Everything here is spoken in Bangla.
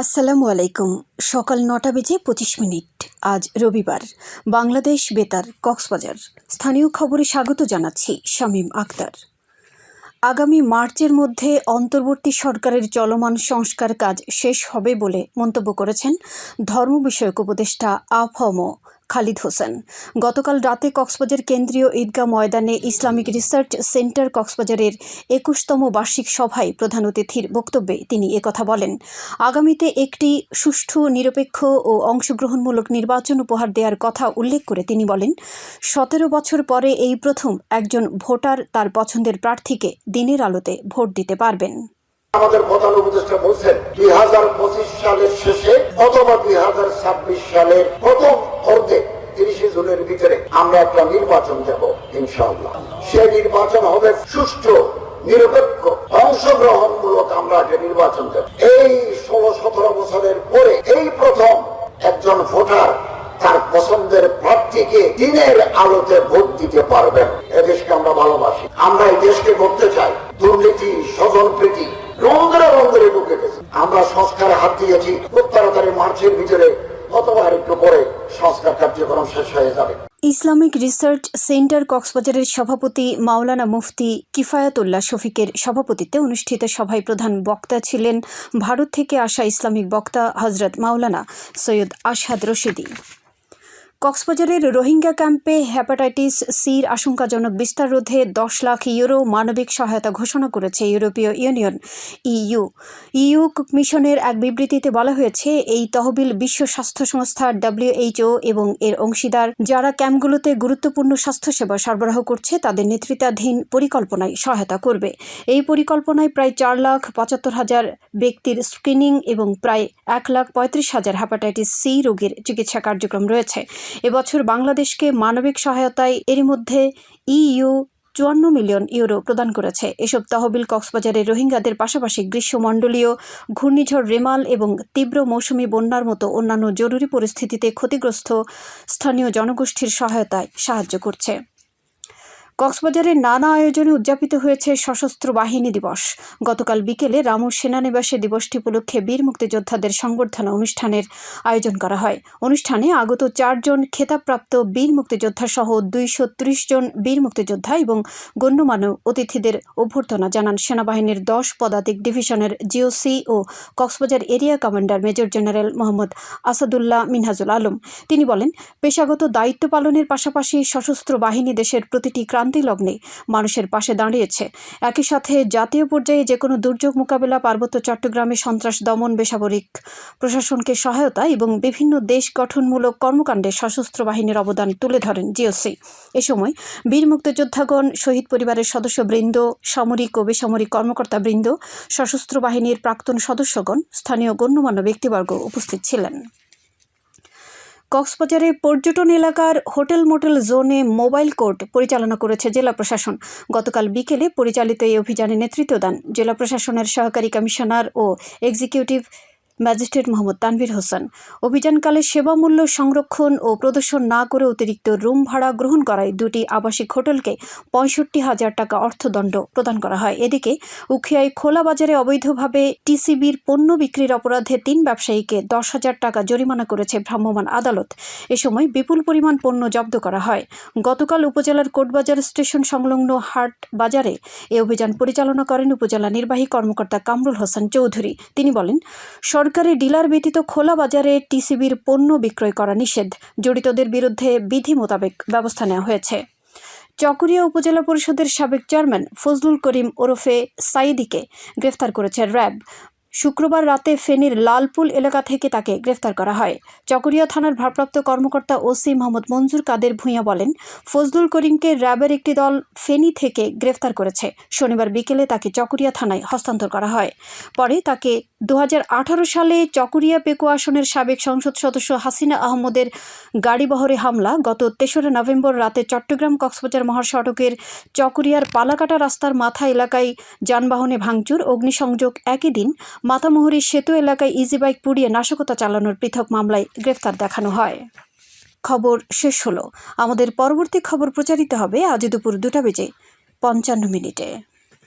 আসসালামু আলাইকুম। সকাল নটা বেজে পঁচিশ মিনিট। আজ রবিবার। বাংলাদেশ বেতার, কক্সবাজার। স্থানীয় খবরে স্বাগত জানাচ্ছি শামীম আক্তার আগামী মার্চের মধ্যে অন্তর্বর্তী সরকারের চলমান সংস্কার কাজ শেষ হবে বলে মন্তব্য করেছেন ধর্ম বিষয়ক উপদেষ্টা আফম। খালিদ হোসেন। গতকাল রাতে কক্সবাজার কেন্দ্রীয় ঈদগাহ ময়দানে ইসলামিক রিসার্চ সেন্টার কক্সবাজারের একুশতম বার্ষিক সভায় প্রধান অতিথির বক্তব্যে তিনি একথা বলেন। আগামীতে একটি সুষ্ঠু, নিরপেক্ষ ও অংশগ্রহণমূলক নির্বাচন উপহার দেওয়ার কথা উল্লেখ করে তিনি বলেন, সতেরো বছর পরে এই প্রথম একজন ভোটার তার পছন্দের প্রার্থীকে দিনের আলোতে ভোট দিতে পারবেন। আমাদের প্রধান উপদেষ্টা বলছেন, দুই হাজার পঁচিশ সালের শেষে অথবা দুই হাজার ছাব্বিশ সালের প্রথম তিরিশে জুনের ভিতরে আমরা একটা নির্বাচন যাব ইনশাআল্লাহ। সে নির্বাচন হবে সুষ্ঠু, নিরপেক্ষ, অংশগ্রহণমূলক আমরা একটা নির্বাচন দেব। এই ষোলো সতেরো বছরের পরে এই প্রথম একজন ভোটার তার পছন্দের প্রার্থীকে দিনের আলোতে ভোট দিতে পারবেন। এদেশকে আমরা ভালোবাসি। আমরা এই দেশকে করতে চাই। দুর্নীতি স্বজন প্রীতি রন্ধ্রে রন্ধ্রে ঢুকে গেছে। আমরা সংস্কারে হাত দিয়েছি। খুব তাড়াতাড়ি মার্চের ভিতরে অথবা একটু পরে সংস্কার কার্যক্রম শেষ হয়ে যাবে। ইসলামিক রিসার্চ সেন্টার কক্সবাজারের সভাপতি মাওলানা মুফতি কিফায়াতুল্লাহ শফিকের সভাপতিত্বে অনুষ্ঠিত সভায় প্রধান বক্তা ছিলেন ভারত থেকে আসা ইসলামিক বক্তা হজরত মাওলানা সৈয়দ আশহাদ রশিদি। কক্সবাজারের রোহিঙ্গা ক্যাম্পে হ্যাপাটাইটিস সির আশঙ্কাজনক বিস্তার রোধে দশ লাখ ইউরো মানবিক সহায়তা ঘোষণা করেছে ইউরোপীয় ইউনিয়ন, ইইউ। ইইউ মিশনের এক বিবৃতিতে বলা হয়েছে, এই তহবিল বিশ্ব স্বাস্থ্য সংস্থা ডাব্লিউএইচও এবং এর অংশীদার যারা ক্যাম্পগুলোতে গুরুত্বপূর্ণ স্বাস্থ্যসেবা সরবরাহ করছে, তাদের নেতৃত্বাধীন পরিকল্পনায় সহায়তা করবে। এই পরিকল্পনায় প্রায় চার লাখ পঁচাত্তর হাজার ব্যক্তির স্ক্রিনিং এবং প্রায় এক লাখ পঁয়ত্রিশ হাজার হ্যাপাটাইটিস সি রোগীর চিকিৎসা কার্যক্রম রয়েছে। এবছর বাংলাদেশকে মানবিক সহায়তায় এরই মধ্যে ইইউ চুয়ান্ন মিলিয়ন ইউরো প্রদান করেছে। এসব তহবিল কক্সবাজারে রোহিঙ্গাদের পাশাপাশি গ্রীষ্মমণ্ডলীয় ঘূর্ণিঝড় রেমাল এবং তীব্র মৌসুমি বন্যার মতো অন্যান্য জরুরি পরিস্থিতিতে ক্ষতিগ্রস্ত স্থানীয় জনগোষ্ঠীর সহায়তায় সাহায্য করছে। কক্সবাজারের নানা আয়োজনে উদযাপিত হয়েছে সশস্ত্র বাহিনী দিবস। গতকাল বিকেলে রামু সেনানিবাসে দিবসটি উপলক্ষে বীর মুক্তিযোদ্ধাদের সংবর্ধনা অনুষ্ঠানের আয়োজন করা হয়। অনুষ্ঠানে আগত চারজন খেতাবপ্রাপ্ত বীর মুক্তিযোদ্ধা সহ দুইশো ত্রিশ জন বীর মুক্তিযোদ্ধা এবং গণ্যমান্য অতিথিদের অভ্যর্থনা জানান সেনাবাহিনীর দশ পদাতিক ডিভিশনের জিওসি ও Cox's Bazar area commander major general Mohammad Asadullah Minhajul Alam. তিনি বলেন, পেশাগত দায়িত্ব পালনের পাশাপাশি সশস্ত্র বাহিনী দেশের প্রতিটি লগ্নে মানুষের পাশে দাঁড়িয়েছে। একই সাথে জাতীয় পর্যায়ে যে কোনো দুর্যোগ মোকাবেলা পার্বত্য চট্টগ্রামে সন্ত্রাস দমন বেসামরিক প্রশাসনকে সহায়তা এবং বিভিন্ন দেশ গঠনমূলক কর্মকাণ্ডে সশস্ত্র বাহিনীর অবদান তুলে ধরেন জিওসি। এ সময় বীর মুক্তিযোদ্ধাগণ, শহীদ পরিবারের সদস্যবৃন্দ, সামরিক ও বেসামরিক কর্মকর্তাবৃন্দ, সশস্ত্র বাহিনীর প্রাক্তন সদস্যগণ, স্থানীয় গণ্যমান্য ব্যক্তিবর্গ উপস্থিত ছিলেন। কক্সবাজারে পর্যটন এলাকার হোটেল মোটেল জোনে মোবাইল কোর্ট পরিচালনা করেছে জেলা প্রশাসন। গতকাল বিকেলে পরিচালিত এই অভিযানে নেতৃত্ব দেন জেলা প্রশাসনের সহকারী কমিশনার ও এক্সিকিউটিভ ম্যাজিস্ট্রেট মোহাম্মদ তানভীর হোসেন। অভিযানকালে সেবামূল্য সংরক্ষণ ও প্রদর্শন না করে অতিরিক্ত রুম ভাড়া গ্রহণ করায় দুটি আবাসিক হোটেলকে পঁয়ষট্টি হাজার টাকা অর্থদণ্ড প্রদান করা হয়। এদিকে, উখিয়ায় খোলা বাজারে অবৈধভাবে টিসিবির পণ্য বিক্রির অপরাধে তিন ব্যবসায়ীকে দশ হাজার টাকা জরিমানা করেছে ভ্রাম্যমাণ আদালত। এ সময় বিপুল পরিমাণ পণ্য জব্দ করা হয়। গতকাল উপজেলার কোটবাজার স্টেশন সংলগ্ন হাট বাজারে এ অভিযান পরিচালনা করেন উপজেলা নির্বাহী কর্মকর্তা কামরুল হোসেন চৌধুরী। তিনি বলেন সরকারি ডিলার ব্যতীত খোলা বাজারে টিসিবির পণ্য বিক্রয় করা নিষেধ। জড়িতদের বিরুদ্ধে বিধি মোতাবেক ব্যবস্থা নেওয়া হয়েছে। চকরিয়া উপজেলা পরিষদের সাবেক চেয়ারম্যান ফজলুল করিম ওরফে সাইদিকে গ্রেফতার করেছে র্যাব। শুক্রবার রাতে ফেনীর লালপুল এলাকা থেকে তাকে গ্রেফতার করা হয়। চকরিয়া থানার ভারপ্রাপ্ত কর্মকর্তা ওসি মোহাম্মদ মঞ্জুর কাদের ভূঁইয়া বলেন, ফজলুল করিমকে র্যাবের একটি দল ফেনী থেকে গ্রেফতার করেছে। শনিবার বিকেলে তাকে চকরিয়া থানায় হস্তান্তর করা হয়। পরে তাকে দু হাজার আঠারো সালে চকরিয়া পেকো আসনের সাবেক সংসদ সদস্য হাসিনা আহমদের গাড়িবহরে হামলা। গত তেসরা নভেম্বর রাতে চট্টগ্রাম কক্সবাজার মহাসড়কের চকরিয়ার পালাকাটা রাস্তার মাথা এলাকায় যানবাহনে ভাঙচুর, অগ্নিসংযোগ একই দিন। মাতামুহুরি সেতু এলাকায় ইজি বাইক পুড়িয়ে নাশকতা চালানোর পৃথক মামলায় গ্রেফতার দেখানো হয়। খবর শেষ হলো। আমাদের পরবর্তী খবর প্রচারিত হবে আজ দুপুর দুটা বেজে পঞ্চান্ন মিনিটে।